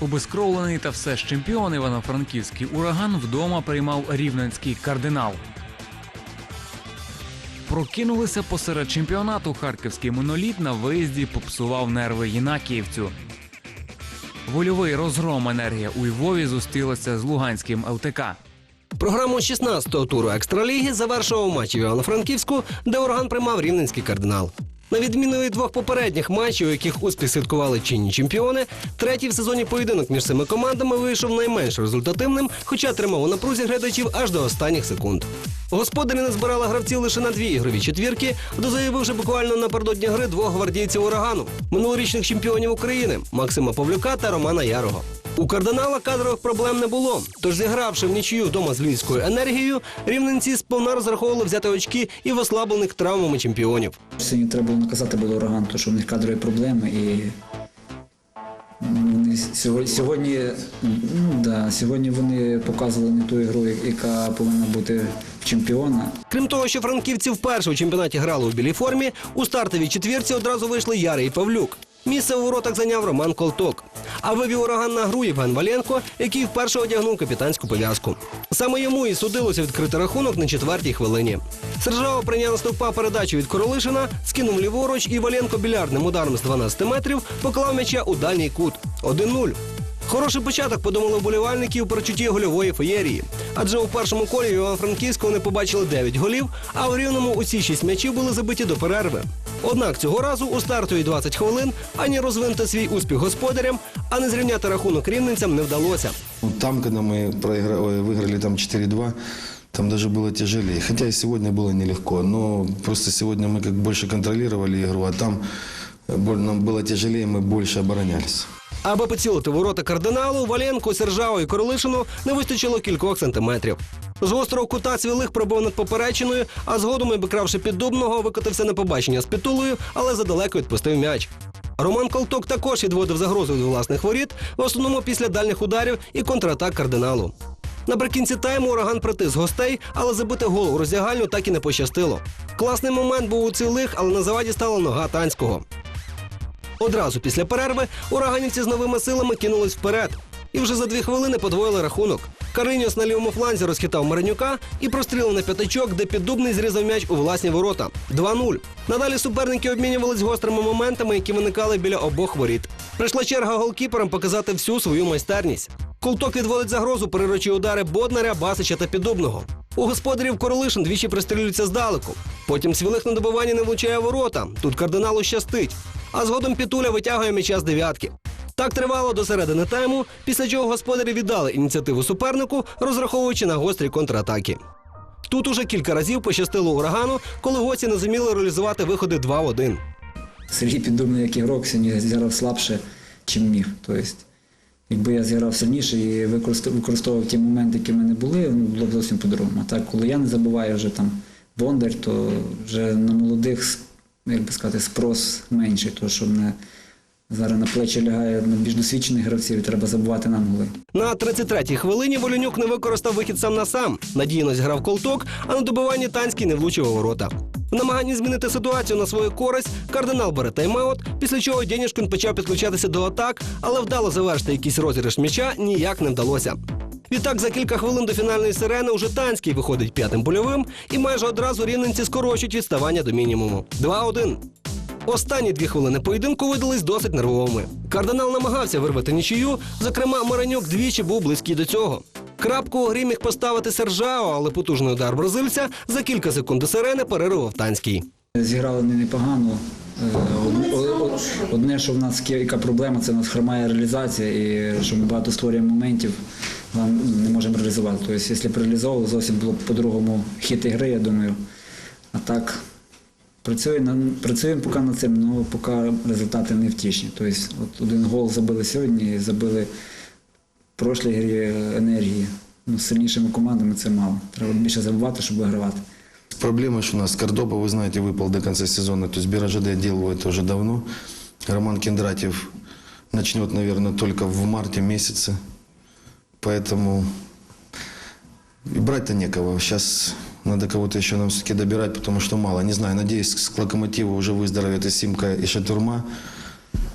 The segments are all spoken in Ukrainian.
Обезкровлений та все ж чемпіон Івано-Франківський ураган вдома приймав рівненський кардинал. Прокинулися посеред чемпіонату харківський моноліт на виїзді попсував нерви Єнакіївцю. Вольовий розгром енергія у Львові зустрілася з Луганським ЛТК. Програму 16-го туру екстраліги завершував матч Івано-Франківську, де ураган приймав рівненський кардинал. На відміну від двох попередніх матчів, у яких успіх святкували чинні чемпіони, третій в сезоні поєдинок між цими командами вийшов найменш результативним, хоча тримав у напрузі глядачів аж до останніх секунд. Господарі не збирали гравців лише на дві ігрові четвірки, дозаявивши буквально напередодні гри двох гвардійців урагану минулорічних чемпіонів України Максима Павлюка та Романа Ярого. У кардинала кадрових проблем не було. Тож, зігравши в нічию вдома з львівською енергією, рівненці сповна розраховували взяти очки і в ослаблених травмами чемпіонів. Сьогодні треба було наказати було ураган, тому що в них кадрові проблеми і сьогодні, ну, да, сьогодні вони показували не ту ігру, яка повинна бути в чемпіона. Крім того, що франківці вперше у чемпіонаті грали у білій формі, у стартовій четвірці одразу вийшли Яри і Павлюк. Місце у воротах зайняв Роман Колток. А вивів ураган на гру Євген Валенко, який вперше одягнув капітанську пов'язку. Саме йому і судилося відкрити рахунок на четвертій хвилині. Сержава прийняв стовпа передачу від Королишина, скинув ліворуч, і Валенко білярдним ударом з 12 метрів поклав м'яча у дальній кут. 1-0. Хороший початок подумали вболівальники у перечутті гольової феєрії. Адже у першому колі в Івано-Франківську вони побачили 9 голів, а у рівному усі 6 м'ячів були забиті до перерви. Однак цього разу у стартові 20 хвилин ані розвинути свій успіх господарям, ані зрівняти рахунок рівненцям не вдалося. Ну, Там, когда мы проигра- ой, выиграли там 4-2, там даже было тяжелее. Хотя и сегодня было нелегко, но просто сегодня мы как больше контролировали игру, а там э, боль- нам было тяжелее, мы больше оборонялись. Аби поцілити ворота кардиналу, Валенко, Сержао і Королишину не вистачило кількох сантиметрів. З гострого кута цвілих пробив над поперечиною, а згодом, обікравши піддубного, викотився на побачення з пітулею, але задалеко відпустив м'яч. Роман Колток також відводив загрозу від власних воріт, в основному після дальніх ударів і контратак кардиналу. Наприкінці тайму ураган притис гостей, але забити гол у роздягальню так і не пощастило. Класний момент був у цілих, але на заваді стала нога танського. Одразу після перерви ураганівці з новими силами кинулись вперед. І вже за дві хвилини подвоїли рахунок. Кариньос на лівому фланзі розхитав Маринюка і прострілив на п'ятачок, де піддубний зрізав м'яч у власні ворота. 2-0. Надалі суперники обмінювались гострими моментами, які виникали біля обох воріт. Прийшла черга голкіперам показати всю свою майстерність. Колток відводить загрозу, перерочі удари Боднаря, Басича та Піддубного. У господарів Королишин двічі пристрілюється здалеку. Потім свілих на добиванні не влучає ворота. Тут кардиналу щастить. А згодом Пітуля витягує м'яча з дев'ятки. Так тривало до середини тайму, після чого господарі віддали ініціативу супернику, розраховуючи на гострі контратаки. Тут уже кілька разів пощастило урагану, коли гості не зуміли реалізувати виходи 2 в 1. Сергій Піддубний, як ігрок, сьогодні зіграв слабше, чим міг. Тобто, якби я зіграв сильніше і використов- використовував ті моменти, які в мене були, ну, було б зовсім по-другому. А так, коли я не забуваю вже там Бондар, то вже на молодих, як би сказати, спрос менший, тому що мене зараз на плечі лягає на більш досвідчених гравців, і треба забувати нам голи. На 33-й хвилині Волюнюк не використав вихід сам на сам. Надійно зіграв колток, а на добиванні танський не влучив у ворота. В намаганні змінити ситуацію на свою користь кардинал бере тайм-аут, після чого Денішкін почав підключатися до атак, але вдало завершити якийсь розіграш м'яча ніяк не вдалося. Відтак за кілька хвилин до фінальної сирени уже танський виходить п'ятим польовим, і майже одразу рівненці скорочують відставання до мінімуму. 2-1. Останні дві хвилини поєдинку видались досить нервовими. Кардинал намагався вирвати нічию, зокрема, Маранюк двічі був близький до цього. Крапку у грі міг поставити Сержао, але потужний удар бразильця за кілька секунд до сирени перервав танський. Зіграли не непогано. Е, од- од- Одне, що в нас яка проблема, це в нас хромає реалізація, і що ми багато створюємо моментів, не можемо реалізувати. Тобто, якщо б реалізовували, зовсім було б по-другому хід ігри, я думаю. А так, працюємо, на- працюємо поки над цим, але поки результати не втішні. Тобто, от один гол забили сьогодні, забили в прошлій грі енергії. Ну, з сильнішими командами це мало. Треба більше забувати, щоб вигравати. Проблема, что у нас Кордоба, вы знаете, выпал до конца сезона. То есть БРЖД делал это уже давно. Роман Кендратьев начнет, наверное, только в марте месяце. Поэтому и брать-то некого. Сейчас надо кого-то еще нам все-таки добирать, потому что мало. Не знаю, надеюсь, с Локомотива уже выздоровеет и Симка, и Шатурма.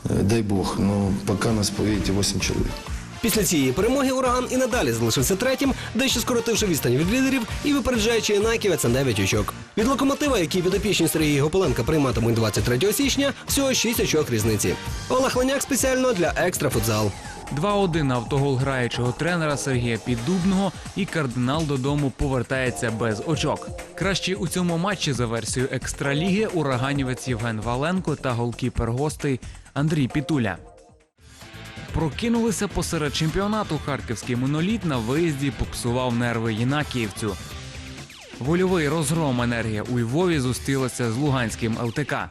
Э, Дай бог. Но пока нас, видите, 8 человек. Після цієї перемоги ураган і надалі залишився третім, дещо скоротивши відстань від лідерів і випереджаючи Єнаківець на 9 очок. Від локомотива, які підопічні Сергія Гополенка прийматимуть 23 січня, всього 6 очок різниці. Олег Леняк спеціально для екстра футзал. 2-1 на автогол граючого тренера Сергія Піддубного і кардинал додому повертається без очок. Кращий у цьому матчі за версією екстраліги ураганівець Євген Валенко та голкіпер гостей Андрій Пітуля. Прокинулися посеред чемпіонату харківський моноліт на виїзді попсував нерви Єнакіївцю. Вольовий розгром енергія у Львові зустрілася з Луганським ЛТК.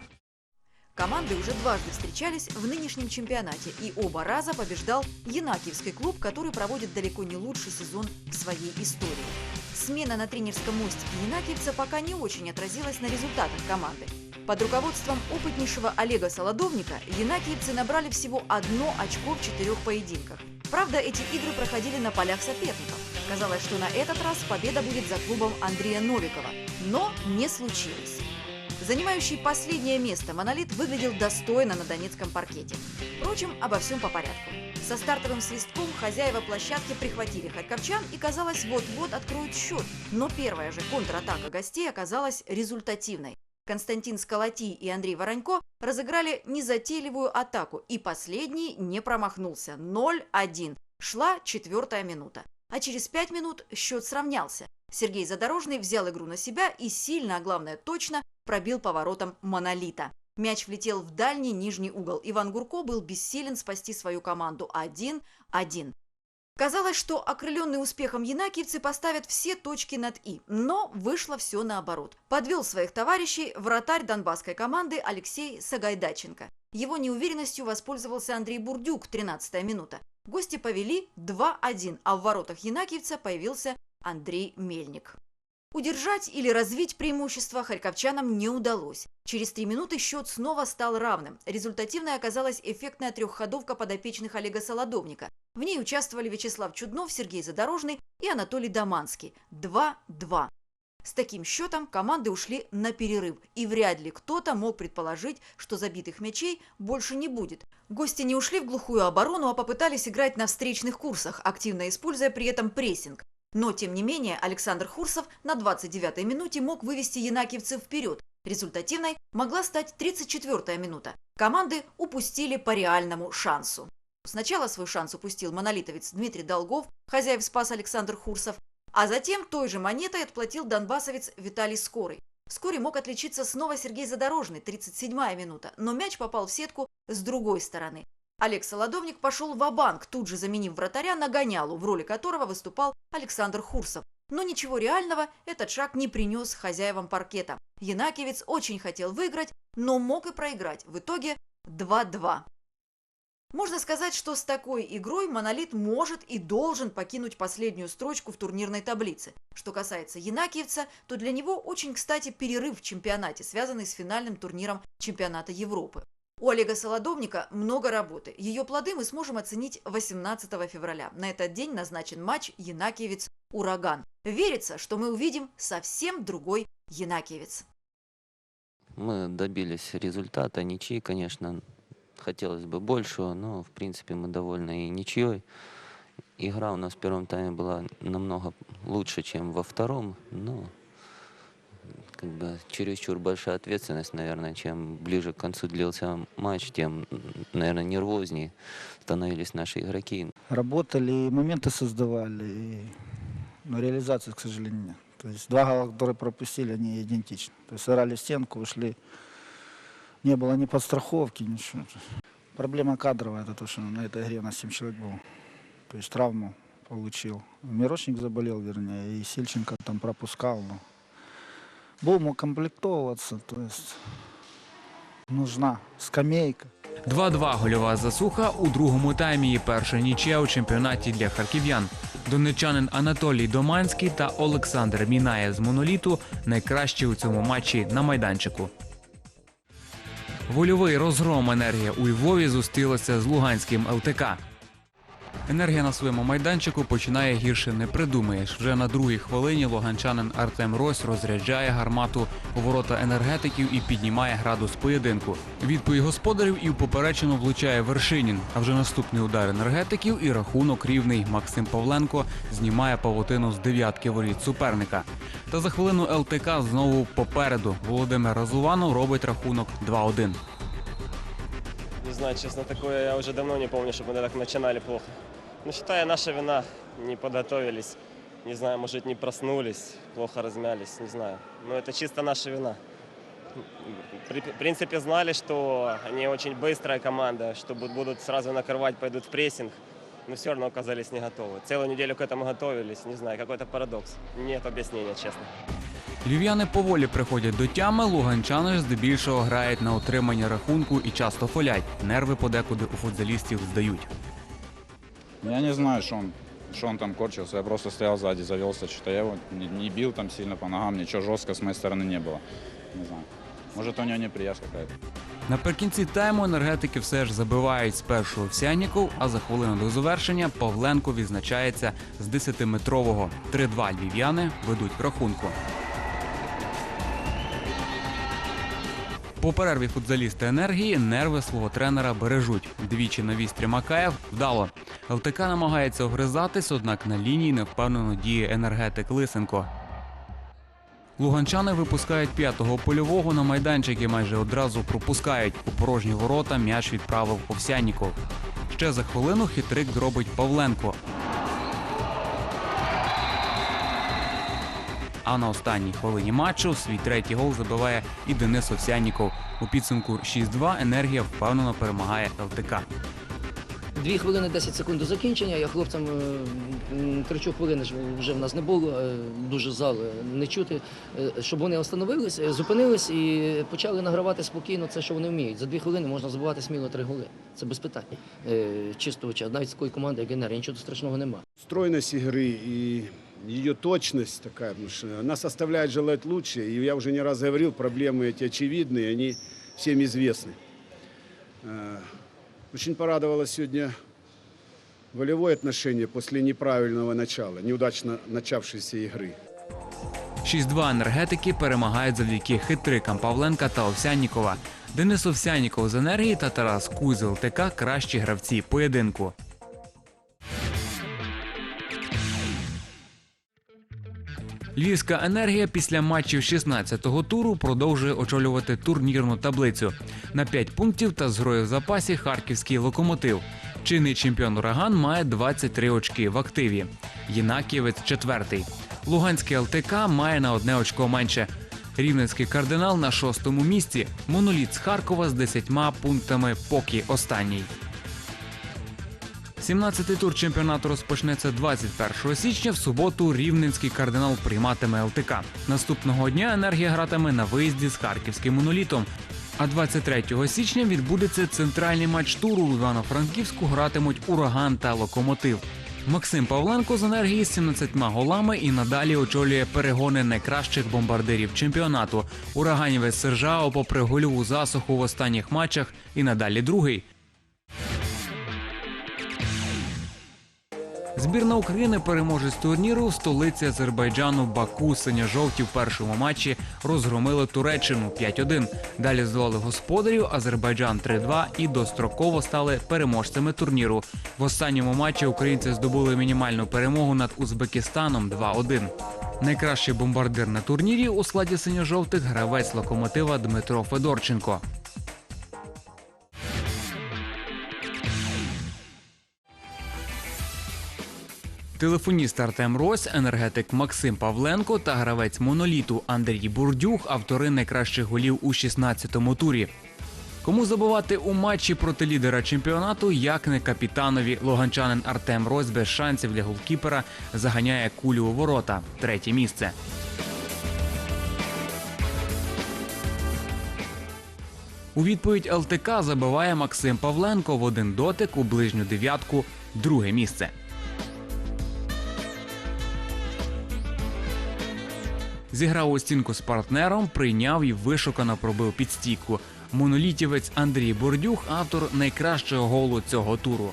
Команды уже дважды встречались в нынешнем чемпионате, и оба раза побеждал Янакиевский клуб, который проводит далеко не лучший сезон в своей истории. Смена на тренерском мостике Янакиевца пока не очень отразилась на результатах команды. Под руководством опытнейшего Олега Солодовника Янакиевцы набрали всего одно очко в четырех поединках. Правда, эти игры проходили на полях соперников. Казалось, что на этот раз победа будет за клубом Андрея Новикова. Но не случилось. Занимающий последнее место «Монолит» выглядел достойно на донецком паркете. Впрочем, обо всем по порядку. Со стартовым свистком хозяева площадки прихватили харьковчан и, казалось, вот-вот откроют счет. Но первая же контратака гостей оказалась результативной. Константин Сколоти и Андрей Воронько разыграли незатейливую атаку, и последний не промахнулся. 0-1. Шла четвертая минута. А через пять минут счет сравнялся. Сергей Задорожный взял игру на себя и сильно, а главное точно, пробил поворотом «Монолита». Мяч влетел в дальний нижний угол. Иван Гурко был бессилен спасти свою команду 1-1. Казалось, что окрыленные успехом янакиевцы поставят все точки над «и», но вышло все наоборот. Подвел своих товарищей вратарь донбасской команды Алексей Сагайдаченко. Его неуверенностью воспользовался Андрей Бурдюк, 13 минута. Гости повели 2-1, а в воротах янакиевца появился Андрей Мельник. Удержать или развить преимущество харьковчанам не удалось. Через три минуты счет снова стал равным. Результативной оказалась эффектная трехходовка подопечных Олега Солодовника. В ней участвовали Вячеслав Чуднов, Сергей Задорожный и Анатолий Доманский. 2-2. С таким счетом команды ушли на перерыв, и вряд ли кто-то мог предположить, что забитых мячей больше не будет. Гости не ушли в глухую оборону, а попытались играть на встречных курсах, активно используя при этом прессинг. Но, тем не менее, Александр Хурсов на 29-й минуте мог вывести янакиевцев вперед. Результативной могла стать 34-я минута. Команды упустили по реальному шансу. Сначала свой шанс упустил монолитовец Дмитрий Долгов, хозяев спас Александр Хурсов, а затем той же монетой отплатил донбассовец Виталий Скорый. Вскоре мог отличиться снова Сергей Задорожный, 37-я минута, но мяч попал в сетку с другой стороны. Олег Солодовник пошел в банк тут же заменив вратаря на гонялу, в роли которого выступал Александр Хурсов. Но ничего реального этот шаг не принес хозяевам паркета. Янакиевец очень хотел выиграть, но мог и проиграть. В итоге 2-2. Можно сказать, что с такой игрой «Монолит» может и должен покинуть последнюю строчку в турнирной таблице. Что касается Янакиевца, то для него очень кстати перерыв в чемпионате, связанный с финальным турниром чемпионата Европы. У Олега Солодовника много работы. Ее плоды мы сможем оценить 18 февраля. На этот день назначен матч Янакиевец-Ураган. Верится, что мы увидим совсем другой Янакиевец. Мы добились результата, ничьи, конечно, хотелось бы большего, но в принципе мы довольны и ничьей. Игра у нас в первом тайме была намного лучше, чем во втором, но как бы чересчур большая ответственность, наверное, чем ближе к концу длился матч, тем, наверное, нервознее становились наши игроки. Работали, моменты создавали, но реализации, к сожалению, нет. То есть два гола, которые пропустили, они идентичны. То есть сыграли стенку, ушли. Не было ни подстраховки, ничего. Проблема кадровая, это то, что на этой игре у нас 7 человек было. То есть травму получил. Мирошник заболел, вернее, и Сильченко там пропускал. Но будем укомплектовываться, то есть нужна скамейка. 2-2 гольова засуха у другому таймі і перша нічия у чемпіонаті для харків'ян. Донечанин Анатолій Доманський та Олександр Мінаєв з моноліту найкращі у цьому матчі на майданчику. Вольовий розгром енергія у Львові зустрілася з Луганським ЛТК. Енергія на своєму майданчику починає гірше не придумаєш. Вже на другій хвилині луганчанин Артем Рось розряджає гармату у ворота енергетиків і піднімає градус поєдинку. Відповідь господарів і в поперечину влучає Вершинін. А вже наступний удар енергетиків і рахунок рівний. Максим Павленко знімає павутину з дев'ятки воріт суперника. Та за хвилину ЛТК знову попереду. Володимир Разуванов робить рахунок 2-1. Не знаю, честно, такое я уже давно не помню, чтобы мы так начинали плохо. Ну, считаю, наша вина. Не подготовились. Не знаю, может, не проснулись, плохо размялись, не знаю. Но это чисто наша вина. При- В принципе, знали, что они очень быстрая команда, что бу- будут сразу накрывать, пойдут в прессинг. Но все равно оказались не готовы. Целую неделю к этому готовились. Не знаю, какой-то парадокс. Нет объяснения, честно. Львів'яни поволі приходять до тями, луганчани ж здебільшого грають на отримання рахунку і часто фолять. Нерви подекуди у футзалістів здають. Я не знаю, что он, что он там корчился. Я просто стоял сзади, завелся, что я его не, не бил там сильно по ногам, ничего жестко с моей стороны не было. Не знаю. Может, у него неприязнь какая-то. Наприкінці тайму енергетики все ж забивають спершу Овсянніков, а за хвилину до завершення Павленко відзначається з 10-метрового. 3-2 львів'яни ведуть рахунку. По перерві футзалісти енергії нерви свого тренера бережуть. Двічі на вістрі Макаєв вдало. ЛТК намагається огризатись, однак на лінії невпевнено діє енергетик Лисенко. Луганчани випускають п'ятого польового на майданчик і майже одразу пропускають. У порожні ворота м'яч відправив Овсянніков. Ще за хвилину хитрик зробить Павленко. А на останній хвилині матчу свій третій гол забиває і Денис Овсянніков. У підсумку 6-2 енергія впевнено перемагає ЛТК. Дві хвилини 10 секунд до закінчення. Я хлопцям е, м, кричу хвилини ж вже в нас не було, е, дуже зал е, не чути, е, щоб вони остановились, е, зупинились і почали награвати спокійно це, що вони вміють. За дві хвилини можна забувати сміло три голи. Це без питань. Е, Чистого часу. Навіть з такої команди, як ГНР, нічого нічого немає. стройность игры и ее точность такая, потому что она составляет желать лучше. И я уже не раз говорил, проблемы эти очевидные, они всем известны. Очень порадовало сегодня волевое отношение после неправильного начала, неудачно начавшейся игры. 6-2 енергетики перемагають завдяки хитрикам Павленка та Овсяннікова. Денис Овсяніков з енергії та Тарас Кузел ТК – кращі гравці поєдинку. Львівська енергія після матчів 16-го туру продовжує очолювати турнірну таблицю. На 5 пунктів та з грою в запасі харківський локомотив. Чинний чемпіон Ураган має 23 очки в активі. Єнакієвець четвертий. Луганський ЛТК має на одне очко менше. Рівненський кардинал на шостому місці. Моноліт з Харкова з 10 пунктами, поки останній. 17-й тур чемпіонату розпочнеться 21 січня. В суботу рівненський кардинал прийматиме ЛТК. Наступного дня енергія гратиме на виїзді з харківським монолітом. А 23 січня відбудеться центральний матч туру. У Івано-Франківську гратимуть ураган та локомотив. Максим Павленко з енергії з 17 голами і надалі очолює перегони найкращих бомбардирів чемпіонату. Ураганівець Сержао, попри гольову засуху в останніх матчах, і надалі другий. Збірна України переможець турніру в столиці Азербайджану Баку синьо-жовті в першому матчі розгромили Туреччину 5-1. Далі здолали господарів Азербайджан 3-2 і достроково стали переможцями турніру. В останньому матчі українці здобули мінімальну перемогу над Узбекистаном 2-1. Найкращий бомбардир на турнірі у складі синьо-жовтих гравець локомотива Дмитро Федорченко. Телефоніст Артем Рось, енергетик Максим Павленко та гравець моноліту Андрій Бурдюх автори найкращих голів у 16-му турі. Кому забувати у матчі проти лідера чемпіонату, як не капітанові луганчанин Артем Рось без шансів для голкіпера заганяє кулю у ворота. Третє місце. У відповідь ЛТК забиває Максим Павленко в один дотик у ближню дев'ятку. Друге місце. Зіграв у стінку з партнером, прийняв і вишукано пробив під стійку. Монолітівець Андрій Бордюх, автор найкращого голу цього туру.